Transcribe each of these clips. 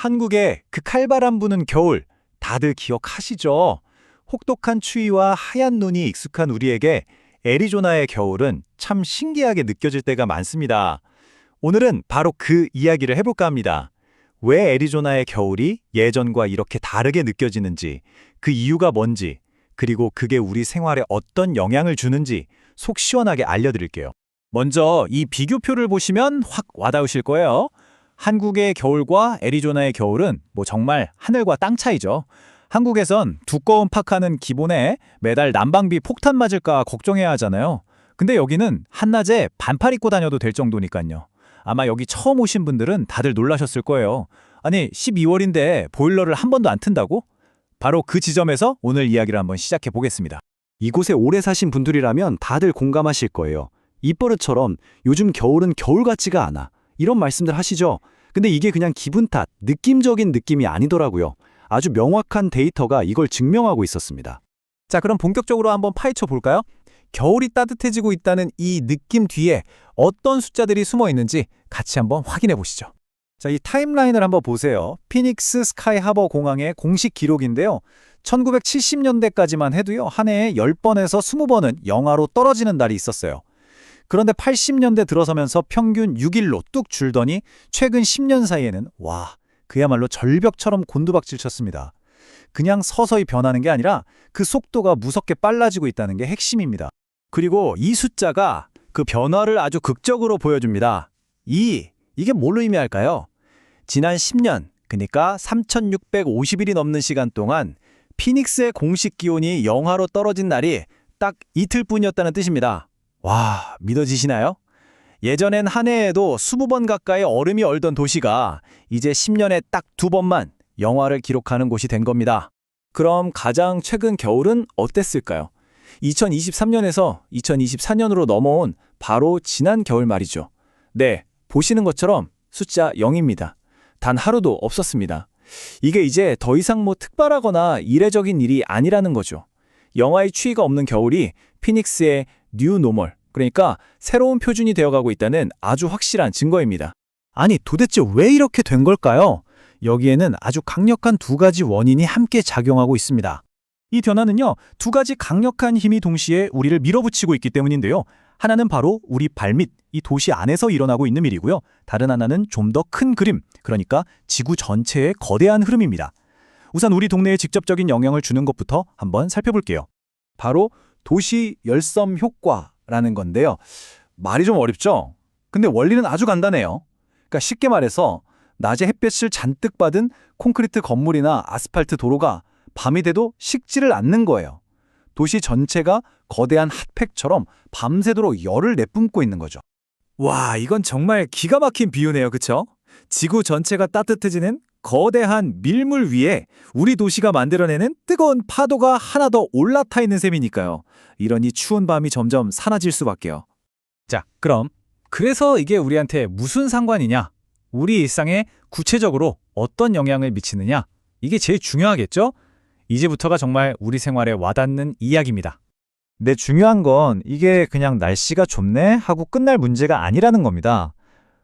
한국의 그 칼바람 부는 겨울 다들 기억하시죠? 혹독한 추위와 하얀 눈이 익숙한 우리에게 애리조나의 겨울은 참 신기하게 느껴질 때가 많습니다. 오늘은 바로 그 이야기를 해볼까 합니다. 왜 애리조나의 겨울이 예전과 이렇게 다르게 느껴지는지, 그 이유가 뭔지, 그리고 그게 우리 생활에 어떤 영향을 주는지 속 시원하게 알려드릴게요. 먼저 이 비교표를 보시면 확 와닿으실 거예요. 한국의 겨울과 애리조나의 겨울은 뭐 정말 하늘과 땅 차이죠. 한국에선 두꺼운 파카는 기본에 매달 난방비 폭탄 맞을까 걱정해야 하잖아요. 근데 여기는 한낮에 반팔 입고 다녀도 될 정도니까요. 아마 여기 처음 오신 분들은 다들 놀라셨을 거예요. 아니 12월인데 보일러를 한 번도 안 튼다고? 바로 그 지점에서 오늘 이야기를 한번 시작해 보겠습니다. 이곳에 오래 사신 분들이라면 다들 공감하실 거예요. 입버릇처럼 요즘 겨울은 겨울 같지가 않아. 이런 말씀들 하시죠? 근데 이게 그냥 기분 탓, 느낌적인 느낌이 아니더라고요. 아주 명확한 데이터가 이걸 증명하고 있었습니다. 자, 그럼 본격적으로 한번 파헤쳐 볼까요? 겨울이 따뜻해지고 있다는 이 느낌 뒤에 어떤 숫자들이 숨어 있는지 같이 한번 확인해 보시죠. 자, 이 타임라인을 한번 보세요. 피닉스 스카이 하버 공항의 공식 기록인데요. 1970년대까지만 해도요. 한 해에 10번에서 20번은 영하로 떨어지는 날이 있었어요. 그런데 80년대 들어서면서 평균 6일로 뚝 줄더니 최근 10년 사이에는 와, 그야말로 절벽처럼 곤두박질 쳤습니다. 그냥 서서히 변하는 게 아니라 그 속도가 무섭게 빨라지고 있다는 게 핵심입니다. 그리고 이 숫자가 그 변화를 아주 극적으로 보여줍니다. 이, 이게 뭘 의미할까요? 지난 10년, 그러니까 3,650일이 넘는 시간 동안 피닉스의 공식 기온이 영하로 떨어진 날이 딱 이틀뿐이었다는 뜻입니다. 와, 믿어지시나요? 예전엔 한 해에도 20번 가까이 얼음이 얼던 도시가 이제 10년에 딱 두 번만 영하를 기록하는 곳이 된 겁니다. 그럼 가장 최근 겨울은 어땠을까요? 2023년에서 2024년으로 넘어온 바로 지난 겨울 말이죠. 네, 보시는 것처럼 숫자 0입니다. 단 하루도 없었습니다. 이게 이제 더 이상 뭐 특별하거나 이례적인 일이 아니라는 거죠. 영하의 추위가 없는 겨울이 피닉스의 뉴 노멀, 그러니까 새로운 표준이 되어가고 있다는 아주 확실한 증거입니다. 아니, 도대체 왜 이렇게 된 걸까요? 여기에는 아주 강력한 두 가지 원인이 함께 작용하고 있습니다. 이 변화는요, 두 가지 강력한 힘이 동시에 우리를 밀어붙이고 있기 때문인데요. 하나는 바로 우리 발밑, 이 도시 안에서 일어나고 있는 일이고요. 다른 하나는 좀 더 큰 그림, 그러니까 지구 전체의 거대한 흐름입니다. 우선 우리 동네에 직접적인 영향을 주는 것부터 한번 살펴볼게요. 바로 도시 열섬 효과라는 건데요. 말이 좀 어렵죠? 근데 원리는 아주 간단해요. 그러니까 쉽게 말해서 낮에 햇볕을 잔뜩 받은 콘크리트 건물이나 아스팔트 도로가 밤이 돼도 식지를 않는 거예요. 도시 전체가 거대한 핫팩처럼 밤새도록 열을 내뿜고 있는 거죠. 와, 이건 정말 기가 막힌 비유네요. 그쵸? 지구 전체가 따뜻해지는 거대한 밀물 위에 우리 도시가 만들어내는 뜨거운 파도가 하나 더 올라타 있는 셈이니까요. 이러니 추운 밤이 점점 사라질 수밖에요. 자, 그럼 그래서 이게 우리한테 무슨 상관이냐? 우리 일상에 구체적으로 어떤 영향을 미치느냐? 이게 제일 중요하겠죠? 이제부터가 정말 우리 생활에 와닿는 이야기입니다. 근데 중요한 건 이게 그냥 날씨가 좁네 하고 끝날 문제가 아니라는 겁니다.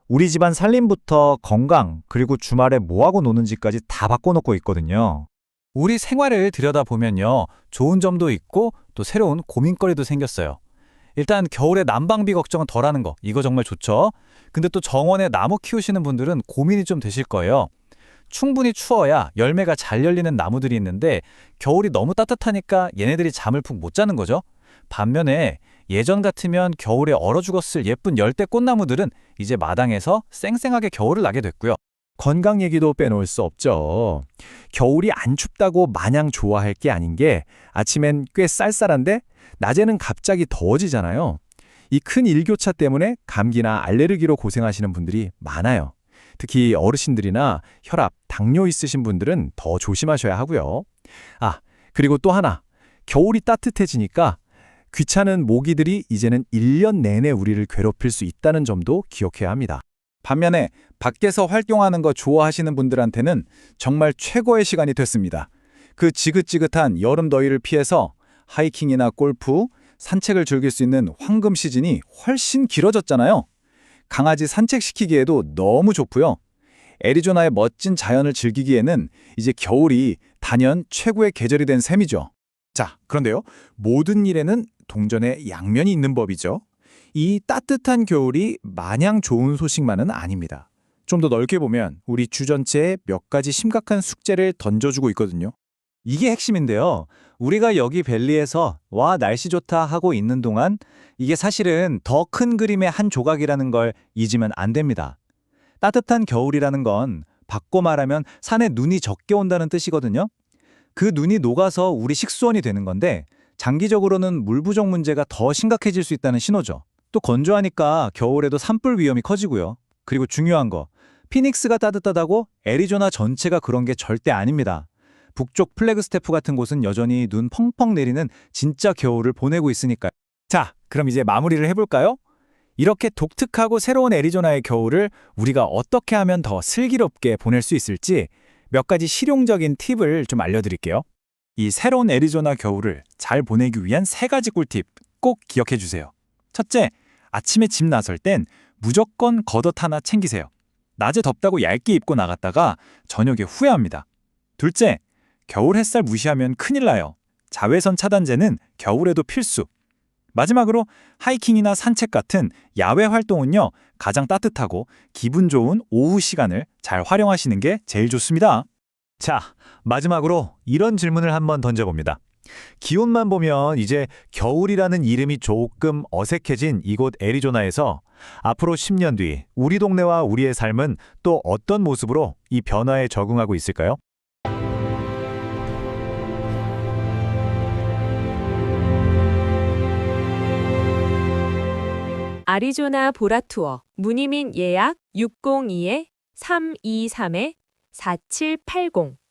우리 집안 살림부터 건강, 그리고 주말에 뭐하고 노는지까지 다 바꿔놓고 있거든요. 우리 생활을 들여다보면요. 좋은 점도 있고 또 새로운 고민거리도 생겼어요. 일단 겨울에 난방비 걱정은 덜하는 거, 이거 정말 좋죠. 근데 또 정원에 나무 키우시는 분들은 고민이 좀 되실 거예요. 충분히 추워야 열매가 잘 열리는 나무들이 있는데 겨울이 너무 따뜻하니까 얘네들이 잠을 푹 못 자는 거죠. 반면에 예전 같으면 겨울에 얼어 죽었을 예쁜 열대 꽃나무들은 이제 마당에서 쌩쌩하게 겨울을 나게 됐고요. 건강 얘기도 빼놓을 수 없죠. 겨울이 안 춥다고 마냥 좋아할 게 아닌 게 아침엔 꽤 쌀쌀한데 낮에는 갑자기 더워지잖아요. 이 큰 일교차 때문에 감기나 알레르기로 고생하시는 분들이 많아요. 특히 어르신들이나 혈압, 당뇨 있으신 분들은 더 조심하셔야 하고요. 아, 그리고 또 하나. 겨울이 따뜻해지니까 귀찮은 모기들이 이제는 1년 내내 우리를 괴롭힐 수 있다는 점도 기억해야 합니다. 반면에 밖에서 활동하는 거 좋아하시는 분들한테는 정말 최고의 시간이 됐습니다. 그 지긋지긋한 여름 더위를 피해서 하이킹이나 골프, 산책을 즐길 수 있는 황금 시즌이 훨씬 길어졌잖아요. 강아지 산책시키기에도 너무 좋고요. 애리조나의 멋진 자연을 즐기기에는 이제 겨울이 단연 최고의 계절이 된 셈이죠. 자, 그런데요. 모든 일에는 동전의 양면이 있는 법이죠. 이 따뜻한 겨울이 마냥 좋은 소식만은 아닙니다. 좀 더 넓게 보면 우리 주 전체에 몇 가지 심각한 숙제를 던져주고 있거든요. 이게 핵심인데요. 우리가 여기 벨리에서 와 날씨 좋다 하고 있는 동안 이게 사실은 더 큰 그림의 한 조각이라는 걸 잊으면 안 됩니다. 따뜻한 겨울이라는 건 바꿔 말하면 산에 눈이 적게 온다는 뜻이거든요. 그 눈이 녹아서 우리 식수원이 되는 건데 장기적으로는 물 부족 문제가 더 심각해질 수 있다는 신호죠. 또 건조하니까 겨울에도 산불 위험이 커지고요. 그리고 중요한 거, 피닉스가 따뜻하다고 애리조나 전체가 그런 게 절대 아닙니다. 북쪽 플래그스테프 같은 곳은 여전히 눈 펑펑 내리는 진짜 겨울을 보내고 있으니까요. 자, 그럼 이제 마무리를 해볼까요? 이렇게 독특하고 새로운 애리조나의 겨울을 우리가 어떻게 하면 더 슬기롭게 보낼 수 있을지 몇 가지 실용적인 팁을 좀 알려드릴게요. 이 새로운 애리조나 겨울을 잘 보내기 위한 세 가지 꿀팁 꼭 기억해 주세요. 첫째, 아침에 집 나설 땐 무조건 겉옷 하나 챙기세요. 낮에 덥다고 얇게 입고 나갔다가 저녁에 후회합니다. 둘째, 겨울 햇살 무시하면 큰일 나요. 자외선 차단제는 겨울에도 필수. 마지막으로 하이킹이나 산책 같은 야외 활동은요, 가장 따뜻하고 기분 좋은 오후 시간을 잘 활용하시는 게 제일 좋습니다. 자, 마지막으로 이런 질문을 한번 던져봅니다. 기온만 보면 이제 겨울이라는 이름이 조금 어색해진 이곳 애리조나에서 앞으로 10년 뒤 우리 동네와 우리의 삶은 또 어떤 모습으로 이 변화에 적응하고 있을까요? 아리조나 보라 투어 문의민 예약 602-323-4780